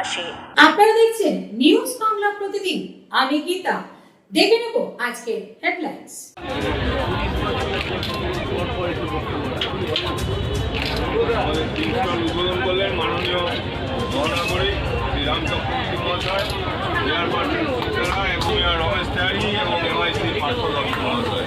পাশে। আপনারা দেখছেন নিউজ বাংলা প্রতিদিন। আমি গীতা। দেখে নেব আজকের হেডলাইন্স আমাদের উদ্বোধন করলেন মাননীয় মহানগরী শ্রী মহাশয় সুচেরা এবং মেয়র রমেশ তেয়ারি এবং এমআইসি দত্ত মহাশয়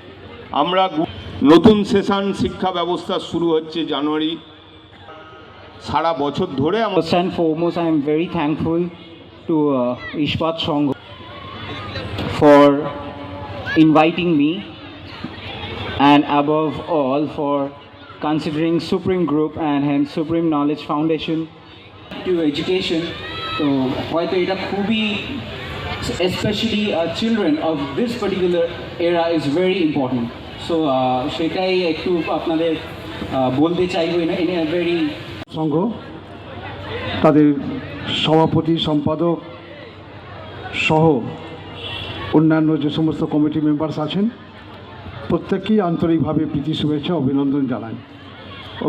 আমরা নতুন সেশন শিক্ষা ব্যবস্থা শুরু হচ্ছে জানুয়ারি। সারা বছর ধরে very thankful to Ispat Sangha for inviting me and above all for considering Supreme group and hand Supreme knowledge foundation to education তো হয়তো এটা খুবই especially children of this particular এরা is very important So uh, সেটাই একটু আপনাদের বলতে চাইব in a very সংঘ তাদের সভাপতি সম্পাদক সহ অন্যান্য যে সমস্ত কমিটি মেম্বার্স আছেন প্রত্যেককেই আন্তরিকভাবে প্রীতি শুভেচ্ছা অভিনন্দন জানাই।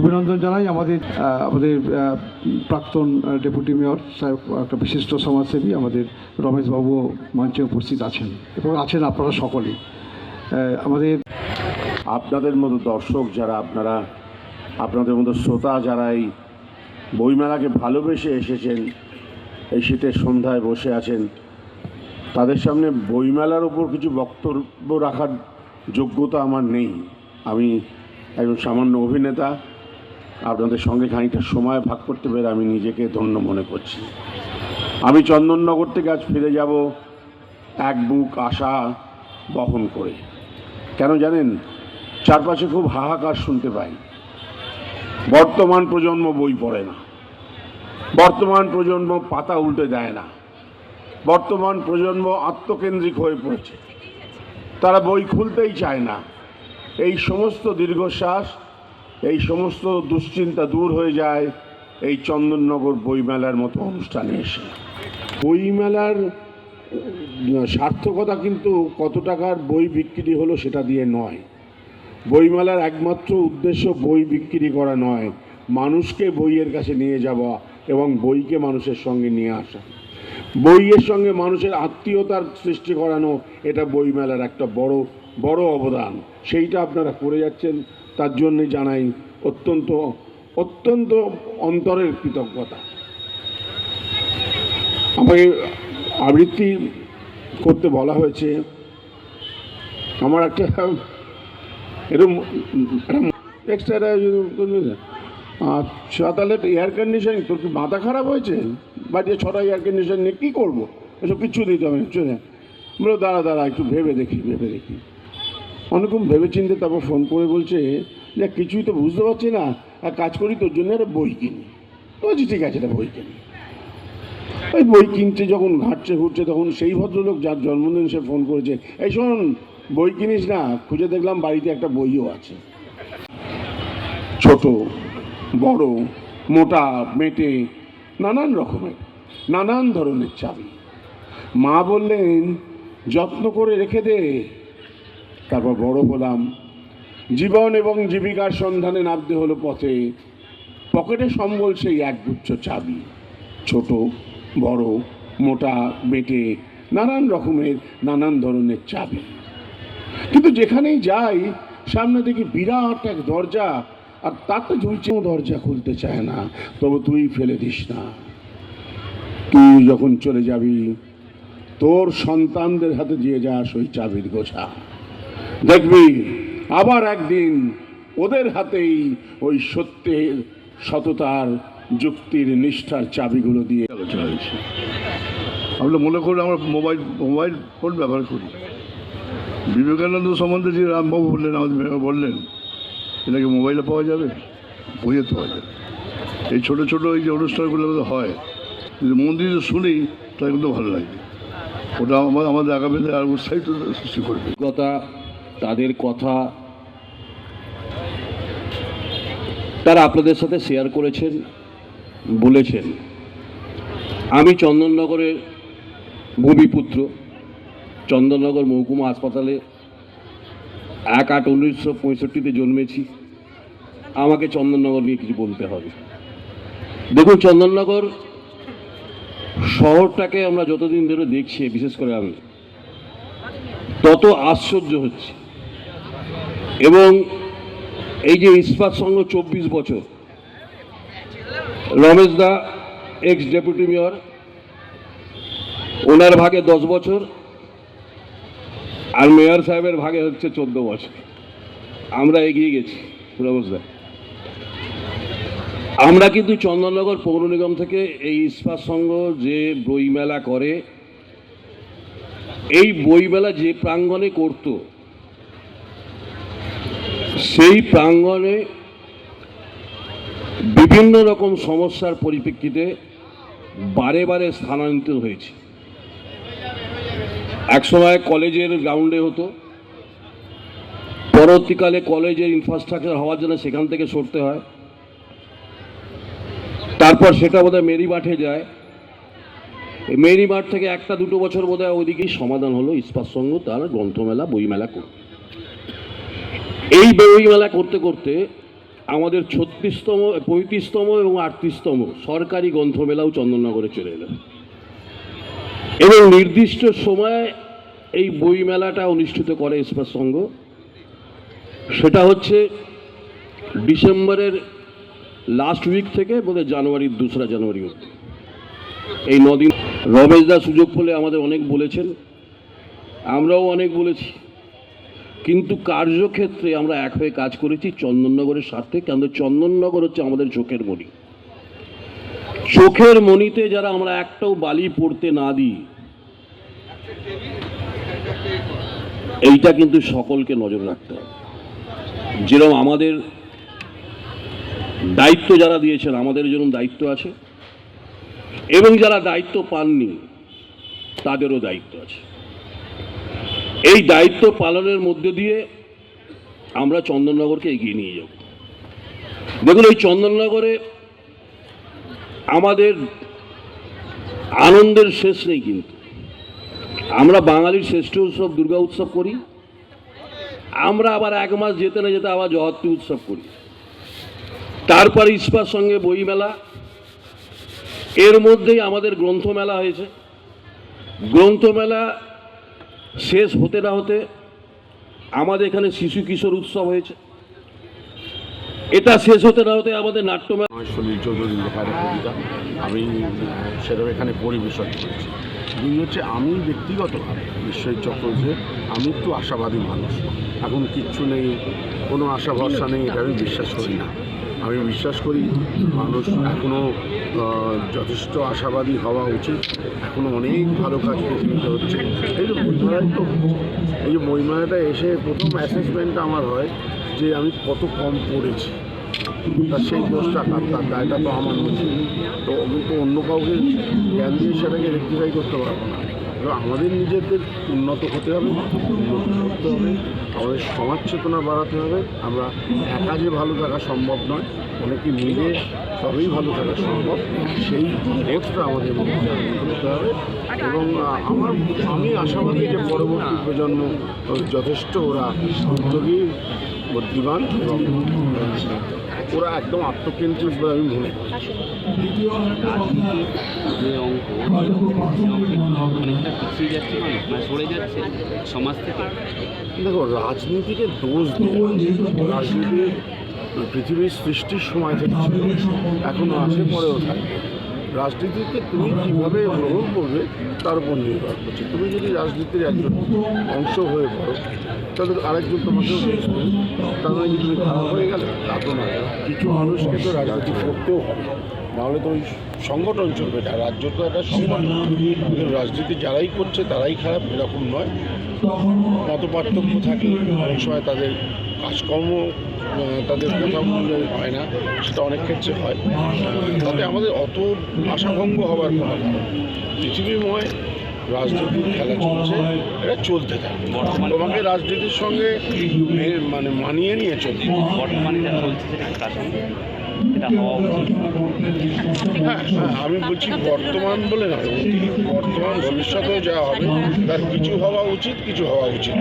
অভিনন্দন জানাই আমাদের আমাদের প্রাক্তন ডেপুটি মেয়র সাহেব একটা বিশিষ্ট সমাজসেবী আমাদের রমেশবাবু মঞ্চে উপস্থিত আছেন এবং আছেন আপনারা সকলেই। আমাদের আপনাদের মতো দর্শক যারা আপনারা, আপনাদের মতো শ্রোতা যারা এই বইমেলাকে ভালোবেসে এসেছেন, এই শীতের সন্ধ্যায় বসে আছেন, তাদের সামনে বইমেলার ওপর কিছু বক্তব্য রাখার যোগ্যতা আমার নেই। আমি একজন সামান্য অভিনেতা, আপনাদের সঙ্গে খানিকটা সময় ভাগ করতে পেরে আমি নিজেকে ধন্য মনে করছি। আমি চন্দননগর থেকে আজ ফিরে যাব, এক বুক আশা বহন করে। কেন জানেন? চারপাশে খুব হাহাকার শুনতে পাই। বর্তমান প্রজন্ম বই পড়ে না। বর্তমান প্রজন্ম পাতা উল্টে দেয় না। বর্তমান প্রজন্ম আত্মকেন্দ্রিক হয়ে পড়েছে। তারা বই খুলতেই চায় না। এই সমস্ত দীর্ঘশ্বাস, এই সমস্ত দুশ্চিন্তা দূর হয়ে যায় এই চন্দননগর বইমেলার মতো অনুষ্ঠানে এসে। বইমেলার সার্থকতা কিন্তু কত টাকার বই বিক্রি হলো সেটা দিয়ে নয়। বইমেলার একমাত্র উদ্দেশ্য বই বিক্রি করা নয়, মানুষকে বইয়ের কাছে নিয়ে যাওয়া এবং বইকে মানুষের সঙ্গে নিয়ে আসা। বইয়ের সঙ্গে মানুষের আত্মীয়তার সৃষ্টি করানো এটা বইমেলার একটা বড় বড় অবদান। সেইটা আপনারা করে যাচ্ছেন, তার জন্যে জানাই অত্যন্ত অত্যন্ত অন্তরের কৃতজ্ঞতা। আমাকে আবৃত্তি করতে বলা হয়েছে। আমার একটা এরকম এক্সট্রা আচ্ছা তাহলে এয়ার কন্ডিশন তোর কি মাথা খারাপ হয়েছে? বাড়িতে ছটা এয়ার কন্ডিশন নিয়ে কী করব? এসব কিচ্ছু দিতে হবে চলে বলো দাঁড়া দাঁড়া, একটু ভেবে দেখি ভেবে দেখি। অনেকক্ষণ ভেবে চিনতে তারপর ফোন করে বলছে যে কিছুই তো বুঝতে পারছি না। আর কাজ করি, তোর জন্য একটা বই কিনি। বলছি, ঠিক আছে, একটা বই কিনি। ওই বই কিনতে যখন ঘাটছে, ঘুরছে, তখন সেই ভদ্রলোক যার জন্মদিন সে ফোন করেছে, এই শোন বই কিনিস না, খুঁজে দেখলাম বাড়িতে একটা বইও আছে। ছোট, বড়, মোটা, মেটে, নানান রকমের, নানান ধরনের চাবি। মা বললেন, যত্ন করে রেখে দে। তারপর বড় হলাম। জীবন এবং জীবিকার সন্ধানে নামতে হলো পথে। পকেটে সম্বল সেই একগুচ্ছ চাবি। ছোট, বড়, মোটা বেটে নানান রকমের, নানান ধরনের চাবি। কিন্তু যেখানেই যাই, সামনে দেখি বিরাট এক দরজা, আর তাতে ঝুলছেও দরজা খুলতে চায় না। তবু তুই ফেলে দিস না। তুই যখন চলে যাবি, তোর সন্তানদের হাতে দিয়ে যাস ওই চাবির গোছা। দেখবি, আবার একদিন ওদের হাতেই ওই সত্যের, সততার, যুক্তির নিষ্ঠার চাবিগুলো দিয়ে আলোচনা হয়েছে। আমরা মনে করি আমরা মোবাইল মোবাইল ফোন ব্যবহার করি। বিবেকানন্দ সম্বন্ধে যে রামবাবু বললেন, আমাদের বললেন, এটাকে মোবাইলে পাওয়া যাবে? বইয়ে পাওয়া যাবে। এই ছোটো ছোটো এই যে অনুষ্ঠানগুলো হয়, যদি মন দিয়ে শুনি, তাহলে কিন্তু ভালো লাগে। ওটা আমার, আমাদের আগামী দিনে আর উৎসাহিত সৃষ্টি করবে। কথা তাদের কথা তারা আপনাদের সাথে শেয়ার করেছেন, বলেছেন। আমি চন্দননগরের ভূমিপুত্র। চন্দননগর মহকুমা হাসপাতালে এক আট উনিশশো পঁয়ষট্টিতে জন্মেছি। আমাকে চন্দননগর নিয়ে কিছু বলতে হবে। দেখুন, চন্দননগর শহরটাকে আমরা যতদিন ধরে দেখছি, বিশেষ করে আমি, তত আশ্চর্য হচ্ছে। এবং এই যে ইস্পাত সংঘ চব্বিশ বছর, Ramesh da ex deputy mayor ওনার ভাগে দশ বছর আর মেয়র সাহেবের ভাগে হচ্ছে চোদ্দ বছর। আমরা এগিয়ে গেছি আমরা কিন্তু চন্দননগর পৌর নিগম থেকে এই ইস্পাত সংঘ যে বইমেলা করে, এই বইমেলা যে প্রাঙ্গণে করত, সেই প্রাঙ্গণে বিভিন্ন রকম সমস্যার পরিপ্রেক্ষিতে বারে বারে স্থানান্তরিত হয়েছে। একসময় কলেজের গ্রাউন্ডে হতো। পরবর্তীকালে কলেজের ইনফ্রাস্ট্রাকচার হওয়ার জন্য সেখান থেকে সরতে হয়। তারপর সেটা বোধহয় মেরি মাঠে যায়। মেরি মাঠ থেকে একটা দুটো বছর বোধ হয় ওইদিকেই সমাধান হলো ইস্পাত সংঘ তার গ্রন্থমেলা, বইমেলা করতে এই বইমেলা করতে করতে আমাদের ছত্রিশতম, পঁয়ত্রিশতম এবং আটত্রিশতম সরকারি গ্রন্থমেলাও চন্দননগরে চলে এলো। এবং নির্দিষ্ট সময়ে এই বইমেলাটা অনুষ্ঠিত করে ইস্পাত সংঘ। সেটা হচ্ছে ডিসেম্বরের লাস্ট উইক থেকে বোধহয় জানুয়ারির দোসরা জানুয়ারি অবধি। এই নদিন রমেশ দা সুযোগ পেলে আমাদের অনেক বলেছেন, আমরাও অনেক বলেছি। কিন্তু কার্যক্ষেত্রে আমরা এক হয়ে কাজ করেছি চন্দননগরের স্বার্থে, কেন চন্দননগর হচ্ছে আমাদের চোখের মণি চোখের মনিতে যারা আমরা একটাও বালি পড়তে না দিই, এইটা কিন্তু সকলকে নজর রাখতে হবে। যেরকম আমাদের দায়িত্ব যারা দিয়েছেন, আমাদের যেরকম দায়িত্ব আছে, এবং যারা দায়িত্ব পাননি, তাদেরও দায়িত্ব আছে। এই দায়িত্ব পালনের মধ্যে দিয়ে আমরা চন্দননগরকে এগিয়ে নিয়ে যাব। দেখুন, এই চন্দননগরে আমাদের আনন্দের শেষ নেই কিন্তু। আমরা বাঙালির শ্রেষ্ঠ উৎসব দুর্গা উৎসব করি। আমরা আবার এক মাস যেতে না যেতে আবার জগত্রী উৎসব করি। তারপর ইস্পার সঙ্গে বইমেলা। এর মধ্যেই আমাদের গ্রন্থমেলা হয়েছে। গ্রন্থমেলা শেষ হতে না হতে আমাদের এখানে শিশু কিশোর উৎসব হয়েছে। এটা শেষ হতে না হতে আমাদের নাট্যমেলা আমার সুনীল চৌধুরী লেখা কবিতা আমি সেরকম এখানে পরিবেশন করেছি। দুই হচ্ছে আমি ব্যক্তিগতভাবে বিশ্বজিৎ চক্রবর্তী আমি একটু আশাবাদী মানুষ। এখন কিচ্ছু নেই, কোনো আশা ভরসা নেই, এটা আমি বিশ্বাস করি না। আমি বিশ্বাস করি মানুষ এখনও যথেষ্ট আশাবাদী হওয়া উচিত। এখনও অনেক ভালো কাজ পৃথিবীতে হচ্ছে। এই যে বইমেলায় তো, এই যে বইমেলাটা এসে প্রথম অ্যাসেসমেন্টটা আমার হয় যে আমি কত কম পড়েছি। তা সেই দোষটা কার, তার দায়টা তো আমার নয়। তো আমি তো অন্য কাউকে জ্ঞান দিয়ে সেটাকে রেক্টিফাই করতে পারব না। আমাদের নিজেদের উন্নত হতে হবে, উন্নত করতে হবে, আমাদের সমাজ চেতনা বাড়াতে হবে। আমরা একা যে ভালো থাকা সম্ভব নয়, অনেকে মিলে তবেই ভালো থাকা সম্ভব, সেই বোধটা আমাদের মধ্যে করতে হবে। এবং আমার আমি আশাবাদী যে পরবর্তী প্রজন্ম, যথেষ্ট ওরা উদ্যোগী বুদ্ধিমান এবং ওরা একদম আত্মকেন্দ্রিক বলে আমি মনে করি। যে অঙ্ক অনেকটা পিছিয়ে যাচ্ছে মানে মানে সরে যাচ্ছে সমাজ থেকে। দেখো রাজনীতিকে দোষ রাজনীতি পৃথিবীর সৃষ্টির সময় থেকে ছিল এখনও আছে পরেও থাকবে রাজনীতিকে তুমি কীভাবে গ্রহণ করবে, তার উপর নির্ভর করছে। তুমি যদি রাজনীতির একজন অংশ হয়ে পড়ো তাহলে আরেকজন দেবে তার মানে কি তুমি খারাপ হয়ে গেলে? তা তো নয়। কিছু মানুষকে তো রাজনীতি করতেও হবে। নাহলে তো ওই সংগঠন চলবে না। রাজ্য তো একটা সংগঠন। রাজনীতি যারাই করছে, তারাই খারাপ, এরকম নয়। মত পার্থক্য থাকে। অনেক সময় তাদের কাজকর্ম তাদের কথা অনুযায়ী হয় না সেটা অনেক ক্ষেত্রে হয়। তাতে আমাদের অত আশাভঙ্গ হওয়ার কোনো পৃথিবীময় রাজনীতির খেলা চলছে এটা চলতে থাকে তোমাকে রাজনীতির সঙ্গে মানে মানিয়ে নিয়ে চলতে বর্তমানে চলছে এটা হওয়া উচিত। হ্যাঁ হ্যাঁ আমি বলছি বর্তমান বলে না বর্তমান ভবিষ্যতেও যা হবে তার কিছু হওয়া উচিত কিছু হওয়া উচিত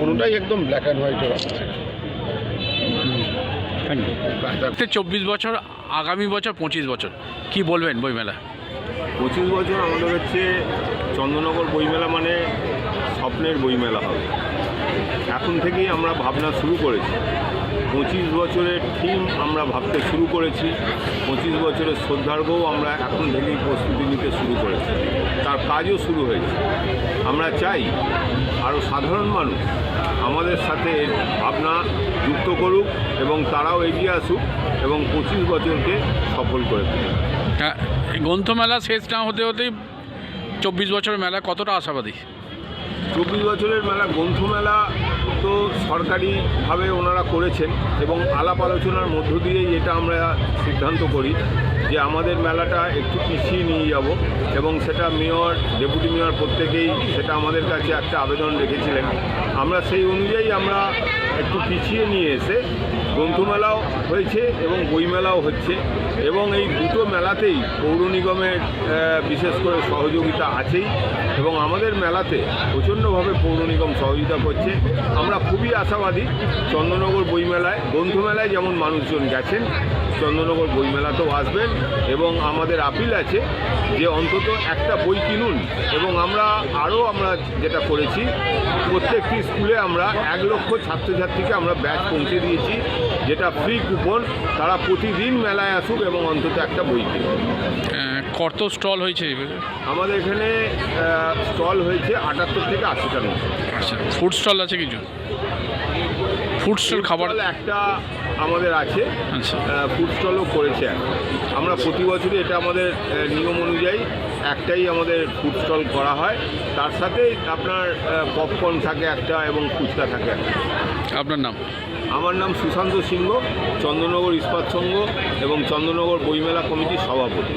কোনোটাই একদম ব্ল্যাক অ্যান্ড হোয়াইটের অবস্থা চব্বিশ বছর আগামী বছর পঁচিশ বছর কি বলবেন বইমেলা? পঁচিশ বছর আমাদের হচ্ছে চন্দ্রনগর বইমেলা মানে স্বপ্নের বইমেলা হবে। এখন থেকেই আমরা ভাবনা শুরু করেছি। পঁচিশ বছরের থিম আমরা ভাবতে শুরু করেছি। পঁচিশ বছরের শ্রদ্ধার্ঘও আমরা এখন থেকেই প্রস্তুতি নিতে শুরু করেছি। তার কাজও শুরু হয়েছে। আমরা চাই আরও সাধারণ মানুষ আমাদের সাথে ভাবনা যুক্ত করুক এবং তারাও এগিয়ে আসুক এবং পঁচিশ বছরকে সফল করে তুলুক। এই গ্রন্থমেলা শেষ না হতে হতেই চব্বিশ বছরের মেলা কতটা আশাবাদী? চব্বিশ বছরের মেলা গ্রন্থমেলা তো সরকারিভাবে ওনারা করেছেন এবং আলাপ আলোচনার মধ্য দিয়েই এটা আমরা সিদ্ধান্ত করি। যে আমাদের মেলাটা একটু পিছিয়ে নিয়ে যাব এবং সেটা মেয়র, ডেপুটি মেয়র প্রত্যেকেই সেটা আমাদের কাছে একটা আবেদন রেখেছিলেন। আমরা সেই অনুযায়ী আমরা একটু পিছিয়ে নিয়ে এসে গ্রন্থমেলাও হয়েছে এবং বইমেলাও হচ্ছে এবং এই দুটো মেলাতেই পৌর নিগমের বিশেষ করে সহযোগিতা আছেই এবং আমাদের মেলাতে প্রচণ্ডভাবে পৌর নিগম সহযোগিতা করছে। আমরা খুবই আশাবাদী চন্দ্রনগর বইমেলায়, গ্রন্থমেলায় যেমন মানুষজন গেছেন চন্দ্রনগর বইমেলাতেও আসবেন। এবং আমাদের আপিল আছে যে অন্তত একটা বই কিনুন এবং আমরা আরও আমরা যেটা করেছি প্রত্যেকটি স্কুলে আমরা এক লক্ষ ছাত্রছাত্রীকে আমরা ব্যাচ পৌঁছে দিয়েছি যেটা ফ্রি কুপন তারা প্রতিদিন মেলায় আসুক এবং অন্তত একটা বই কিনুক। আহ, কত স্টল হয়েছে? আমাদের এখানে স্টল হয়েছে আটাত্তর থেকে আশিটার মতো। আচ্ছা ফুড স্টল আছে কিছু? ফুড স্টল খাবার একটা আমাদের আছে আচ্ছা। ফুড স্টলও করেছে আমরা প্রতি বছরই এটা আমাদের নিয়ম অনুযায়ী একটাই আমাদের ফুড স্টল করা হয়। তার সাথে আপনার পপকর্ন থাকে একটা এবং ফুচকা থাকে আপনার নাম? আমার নাম সুশান্ত সিংহ চন্দ্রনগর ইস্পাত সংঘ এবং চন্দ্রনগর বইমেলা কমিটির সভাপতি।